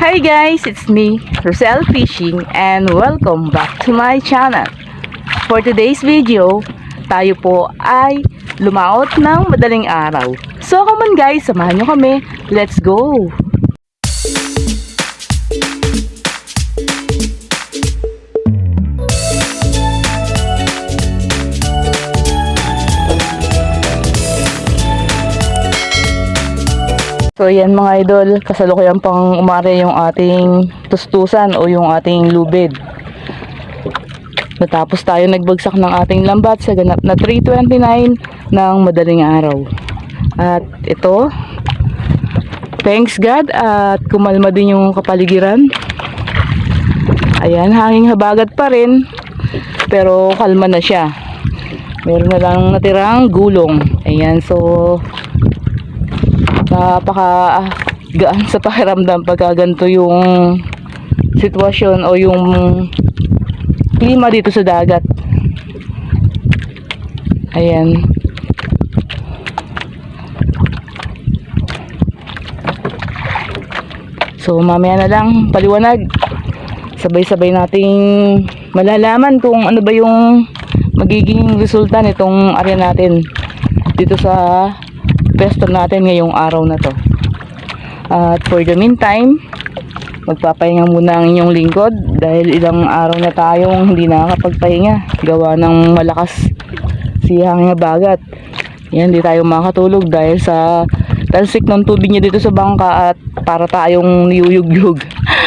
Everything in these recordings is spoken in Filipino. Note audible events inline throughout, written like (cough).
Hi guys, it's me, Rosel Fishing and welcome back to my channel. For today's video, tayo po ay lumaot ng madaling araw. So come on guys, samahan nyo kami. Let's go! So yan mga idol, kasalukuyan pang umare yung ating tustusan o yung ating lubid. Natapos tayo nagbagsak ng ating lambat sa ganap na 329 ng madaling araw. At ito, thanks God at kumalma din yung kapaligiran. Ayan, hanging habagat pa rin pero kalma na siya. Meron na lang natirang gulong. Ayan, so napaka gaan sa pakiramdam pagka ganito yung sitwasyon o yung klima dito sa dagat. Ayan. So mamaya na lang paliwanag. Sabay-sabay nating malalaman kung ano ba yung magiging resulta nitong area natin dito sa pwesto natin ngayong araw na to. At for the meantime, magpapahinga muna ang inyong lingkod dahil ilang araw na tayong hindi nakakapagpahinga gawa ng malakas siyang bagat. Yan, hindi tayo makatulog dahil sa talsik ng tubig niya dito sa bangka at para tayong niyuyugyug.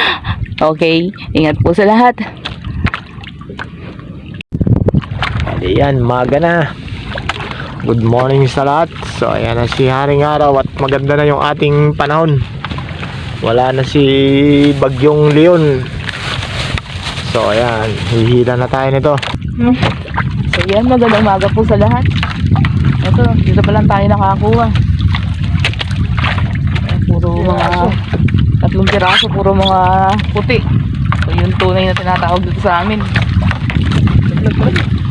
(laughs) okay, ingat po sa lahat. Ayan, maga na. Good morning sa lahat. So, ayan na si Haring Araw at maganda na yung ating panahon. Wala na si Bagyong Leon. So, ayan. Hihila na tayo nito. So yan, magandang umaga po sa lahat. Ito, dito pa lang tayo nakakuha. Ayan, Puro mga tatlong piraso, puro mga puti. So yung tunay na tinatawag dito sa amin. Ah,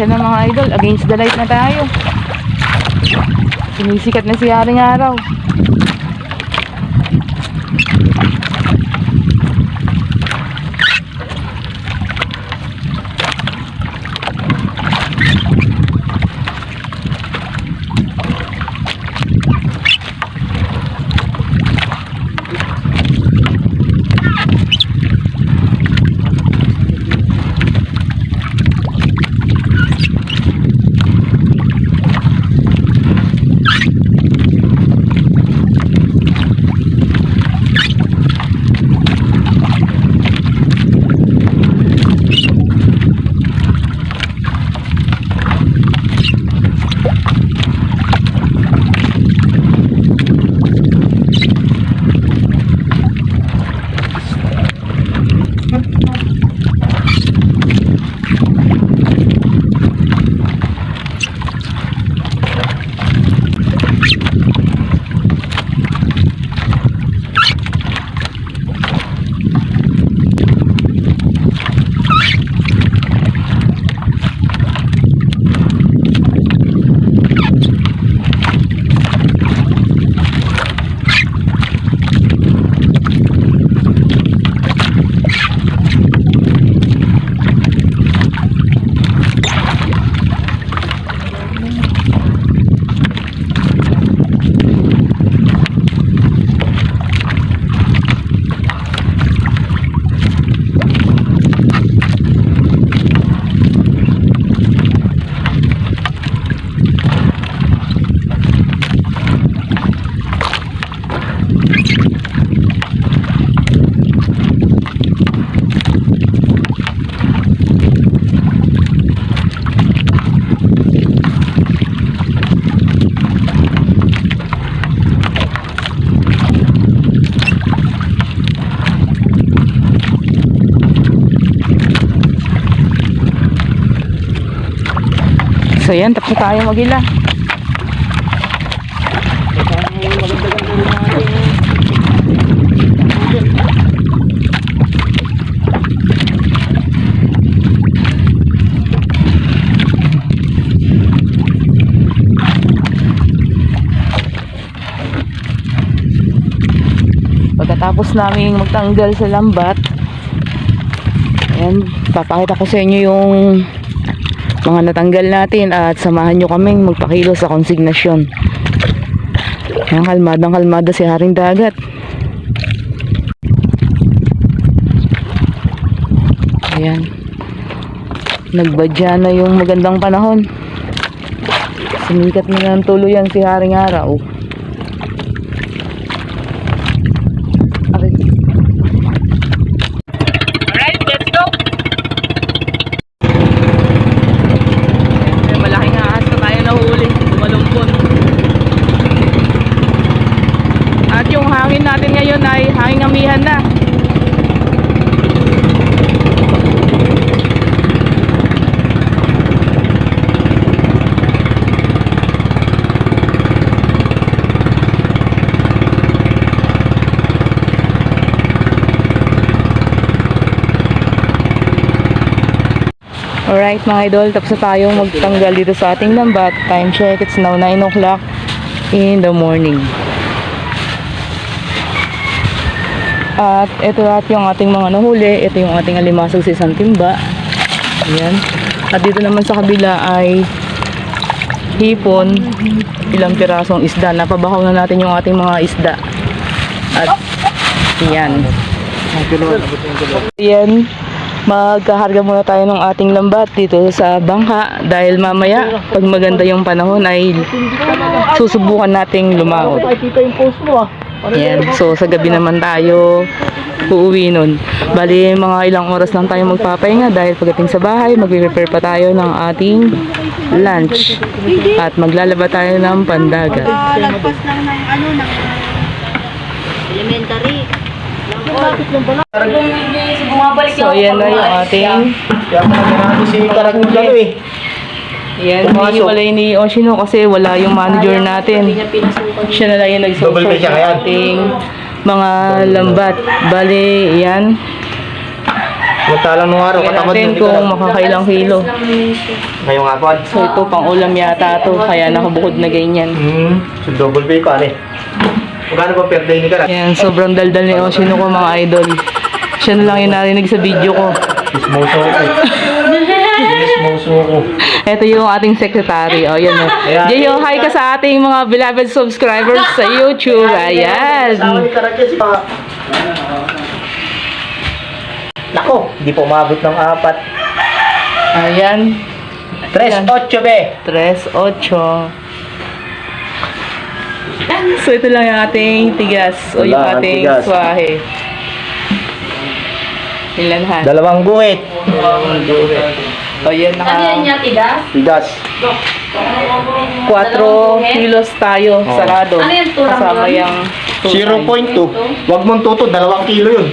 Pasensya na mga idol, against the light na tayo. Sinisikat na si Haring Araw. So yan, tapos tayo magila. Pagkatapos namin magtanggal sa lambat, ayan, papakita ko sa inyo yung mga natanggal natin at samahan nyo kaming magpakilo sa konsignasyon. Ayan, kalmadang kalmada si Haring Dagat. Ayan. Nagbadya na yung magandang panahon. Sumikat na ng tuluyan si Haring Araw. Okay. Alright, let's go! May malaking ahas na tayo nahuli. Lumalumpon. At yung hangin natin ngayon ay hangin amihan na. Alright mga idol, tapos na tayong magtanggal dito sa ating lambat. Time check, it's now 9 o'clock in the morning. At ito lahat yung ating mga nahuli. Ito yung ating alimasag sa isang timba. Ayan. At dito naman sa kabila ay hipon, ilang pirasong isda. Napabahaw na natin yung ating mga isda. At yan. Yan, magkaharga muna tayo ng ating lambat dito sa bangka dahil mamaya pag maganda yung panahon ay susubukan nating lumaot. Ah. Yan. So sa gabi naman tayo uuwi nun. Bali mga ilang oras lang tayo magpapahinga dahil pagdating sa bahay magre-prepare pa tayo ng ating lunch at maglalaba tayo ng pandagat. Lagpas lang ng ano, ng elementary. So yan na yung ating si Karagong Galo eh. yan, hindi wala ni Oshino kasi wala yung manager natin. Siya na lang yung Double nagsusort pay siya sa ating mga lambat. Bali, yan. Samantalang nung araw, Tingnan katamad natin yung kung ikaw. makakailang kilo. Ngayong hapon. So ito pang ulam yata to, kaya nakabukod na ganyan. Hmm, so double pay ka, eh. Magkano ba per day ni Karat? Yan, sobrang daldal ni Oshino ko mga idol. Siya na lang yung narinig sa video ko. Ismoso ko. Ismoso ko. Ito yung ating secretary. O, yan o. Ayan. Jayo, hi ka sa ating mga beloved subscribers sa YouTube. Ayan. ni Karat yan si Pa. Nako, hindi po umabot ng apat. Ayan. 3-8 be. 3-8. So, ito lang yung ating tigas o yung Wala, ang ating tigas. swahe. Ilan ha? Dalawang guhit. O, yan naka... Ano yan niya, tigas? Tigas. 4 kilos tayo, Oo. sarado. Ano yan, tulang Kasama yun? yung... 0.2. Huwag mong tuto, dalawang kilo yun.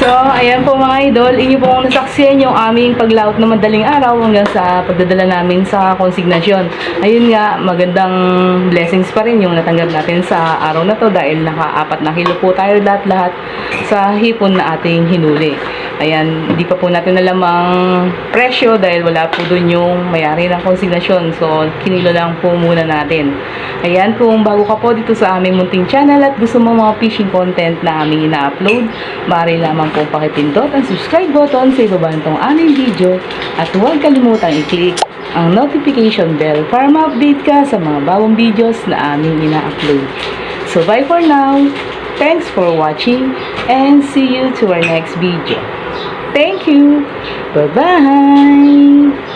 So, ayan po mga idol, inyo pong nasaksiyan yung aming paglaot na madaling araw hanggang sa pagdadala namin sa konsignasyon. Ayun nga, magandang blessings pa rin yung natanggap natin sa araw na to dahil naka-apat na kilo po tayo lahat-lahat sa hipon na ating hinuli. Ayan, hindi pa po natin alam ang presyo dahil wala po dun yung mayari ng konsignasyon. So, kinilo lang po muna natin. Ayan, kung bago ka po dito sa aming munting channel at gusto mo mga fishing content na aming ina-upload, maaari lamang po pakipindot ang subscribe button sa ibaba nitong aming video at huwag kalimutang i-click ang notification bell para ma-update ka sa mga bagong videos na aming ina-upload. So bye for now. Thanks for watching and see you to our next video. Thank you. Bye-bye.